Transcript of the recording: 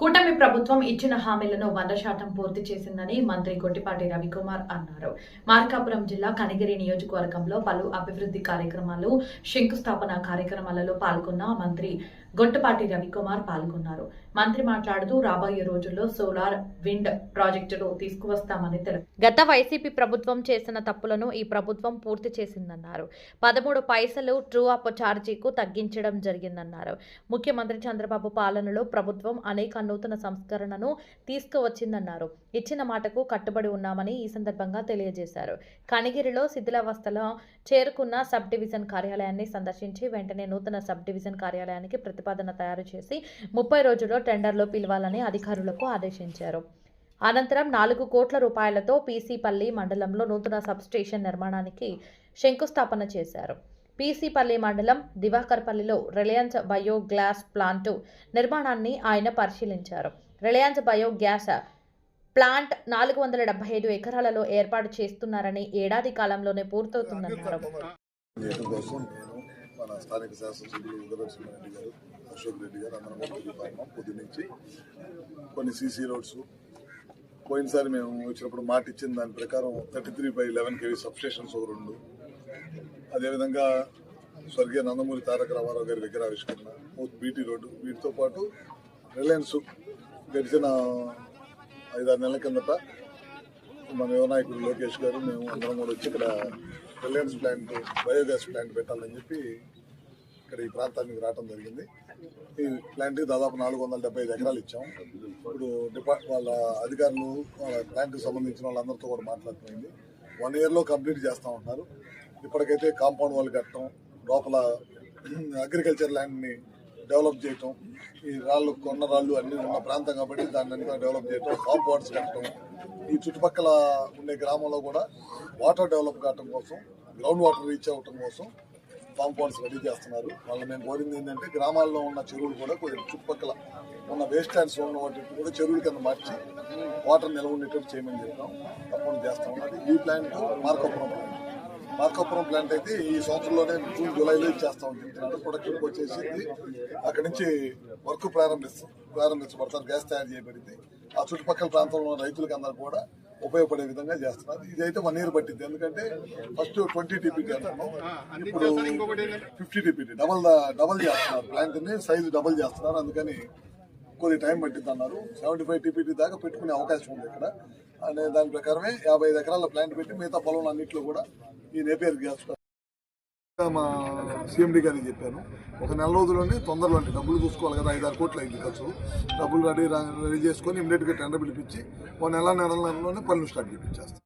కూటమి ప్రభుత్వం ఇచ్చిన హామీలను వంద శాతం పూర్తి చేసిందని మంత్రి గొట్టిపాటి రవికుమార్ అన్నారు. మార్కాపురం జిల్లా కనిగిరి నియోజకవర్గంలో పలు అభివృద్ధి కార్యక్రమాలు శంకుస్థాపన కార్యక్రమాలలో పాల్గొన్న మంత్రి గొట్టిపాటి రవికుమార్ పాల్గొన్నారు. మంత్రి మాట్లాడుతూ రాబోయే రోజుల్లో సోలార్ విండ్ ప్రాజెక్టులు తీసుకువస్తామని తెలిపారు. గత వైసీపీ ప్రభుత్వం చేసిన తప్పులను ఈ ప్రభుత్వం పూర్తి చేసిందన్నారు. పదమూడు పైసలు ట్రూ అప్ ఛార్జీకు తగ్గించడం జరిగిందన్నారు. ముఖ్యమంత్రి చంద్రబాబు పాలనలో ప్రభుత్వం అనేక నూతన సంస్కరణను తీసుకువచ్చిందన్నారు. ఇచ్చిన మాటకు కట్టుబడి ఉన్నామని ఈ సందర్భంగా తెలియజేశారు. కనిగిరిలో శిథిలావస్థలో చేరుకున్న సబ్ డివిజన్ కార్యాలయాన్ని సందర్శించి వెంటనే నూతన సబ్ డివిజన్ కార్యాలయానికి ప్రతిపాదన తయారు చేసి ముప్పై రోజుల్లో టెండర్లో పిలవాలని అధికారులకు ఆదేశించారు. అనంతరం నాలుగు కోట్ల రూపాయలతో పీసీపల్లి మండలంలో నూతన సబ్ స్టేషన్ నిర్మాణానికి శంకుస్థాపన చేశారు. పీసీపల్లి మండలం దివాకర్పల్లిలో రిలయన్స్ బయోగ్లాస్ ప్లాంటు నిర్మాణాన్ని ఆయన పరిశీలించారు. రిలయన్స్ బయోగ్యాస్ ప్లాంట్ నాలుగు వందల డెబ్బై ఐదు ఎకరాలలో ఏర్పాటు చేస్తున్నారని ఏడాది కాలంలోనే పూర్తవుతుందన్నారు. చేయడం కోసం నేను మన స్థానిక శాసనసభ్యులు ఉదరసింహారెడ్డి గారు అశోక్ రెడ్డి గారు అందరం కలిసి పాల్గొన్నాం పొద్దు నుంచి కొన్ని సీసీ రోడ్స్. పోయినసారి మేము వచ్చినప్పుడు మాట ఇచ్చిన దాని ప్రకారం thirty three by eleven KV substations ఒక రెండు. అదేవిధంగా స్వర్గీయ నందమూరి తారక రామారావు గారి విగ్రహావిష్కరణ బౌత్ బీటీ రోడ్డు వీటితో పాటు రిలయన్స్ గడిచిన ఐదారు నెలల కిందట మన యువనాయకుడు లోకేష్ గారు మేము అందరం కూడా వచ్చి ఇక్కడ రిలయన్స్ ప్లాంట్ బయోగ్యాస్ ప్లాంట్ పెట్టాలని చెప్పి ఇక్కడ ఈ ప్రాంతానికి రావడం జరిగింది. ఈ ప్లాంట్కి దాదాపు నాలుగు వందల డెబ్బై ఐదు ఎకరాలు ఇచ్చాం. ఇప్పుడు డిపార్ట్ వాళ్ళ అధికారులు వాళ్ళ ప్లాంట్కి సంబంధించిన వాళ్ళందరితో కూడా మాట్లాడుతుంది వన్ ఇయర్లో కంప్లీట్ చేస్తూ ఉంటారు ఇప్పటికైతే కాంపౌండ్ వాళ్ళు కట్టడం లోపల అగ్రికల్చర్ ల్యాండ్ని డెవలప్ చేయటం ఈ రాళ్ళు కొండ రాళ్ళు అన్ని ఉన్న ప్రాంతం కాబట్టి దాన్ని అంతా డెవలప్ చేయటం కాంపౌండ్స్ కట్టడం ఈ చుట్టుపక్కల ఉండే గ్రామంలో కూడా వాటర్ డెవలప్ కావటం కోసం గ్రౌండ్ వాటర్ రీచ్ అవ్వటం కోసం కాంపౌండ్స్ రెడీ చేస్తున్నారు. వాళ్ళు మేము కోరింది ఏంటంటే గ్రామాల్లో ఉన్న చెరువులు కూడా కొంచెం చుట్టుపక్కల ఉన్న వేస్ట్ ల్యాండ్స్ ఉన్న వాటి కూడా చెరువుల కింద మార్చి వాటర్ నిల్వ ఉండేటట్టు చేయమని చెప్తాం తప్పకుండా చేస్తాం అది ఈ plant Markapuram plant. Markapuram plant అయితే ఈ సంవత్సరంలోనే జూన్ జూలైలో ఇచ్చేస్తాం చెప్తున్నాడు ప్రొడక్షన్ వచ్చేసింది. అక్కడి నుంచి వర్క్ ప్రారంభిస్తాం ప్రారంభించబడతారు. గ్యాస్ తయారు చేయబడింది. ఆ చుట్టుపక్కల ప్రాంతంలో ఉన్న రైతులకు అందరూ కూడా ఉపయోగపడే విధంగా చేస్తున్నారు. ఇది అయితే వన్ ఇయర్ పట్టింది. ఎందుకంటే ఫస్ట్ ట్వంటీ టీపీటీ అంటున్నాం ఇప్పుడు ఫిఫ్టీ టీపీటీ డబల్ డబల్ చేస్తున్నారు. ప్లాంట్ని సైజు డబల్ చేస్తున్నారు. అందుకని కొద్ది టైం పట్టింది అన్నారు సెవెంటీ ఫైవ్ టీపీటీ దాకా పెట్టుకునే అవకాశం ఉంది ఇక్కడ. అనే దాని ప్రకారమే యాభై ఐదు ఎకరాల ప్లాంట్ పెట్టి మిగతా పొలం అన్నింటిలో కూడా ఈ నేపియర్ గ్యాస్ మా సీఎండీ గారికి చెప్పాను. ఒక నెల రోజుల్లోనే తొందరలో అంటే డబ్బులు చూసుకోవాలి కదా ఐదారు కోట్లు అయింది ఖర్చు. డబ్బులు రెడీ రెడీ చేసుకొని ఇమ్మీడియట్గా టెండర్ పిలిపించి ఒక నెల నెల నెలలోనే పనులు స్టార్ట్ చేయించేస్తాం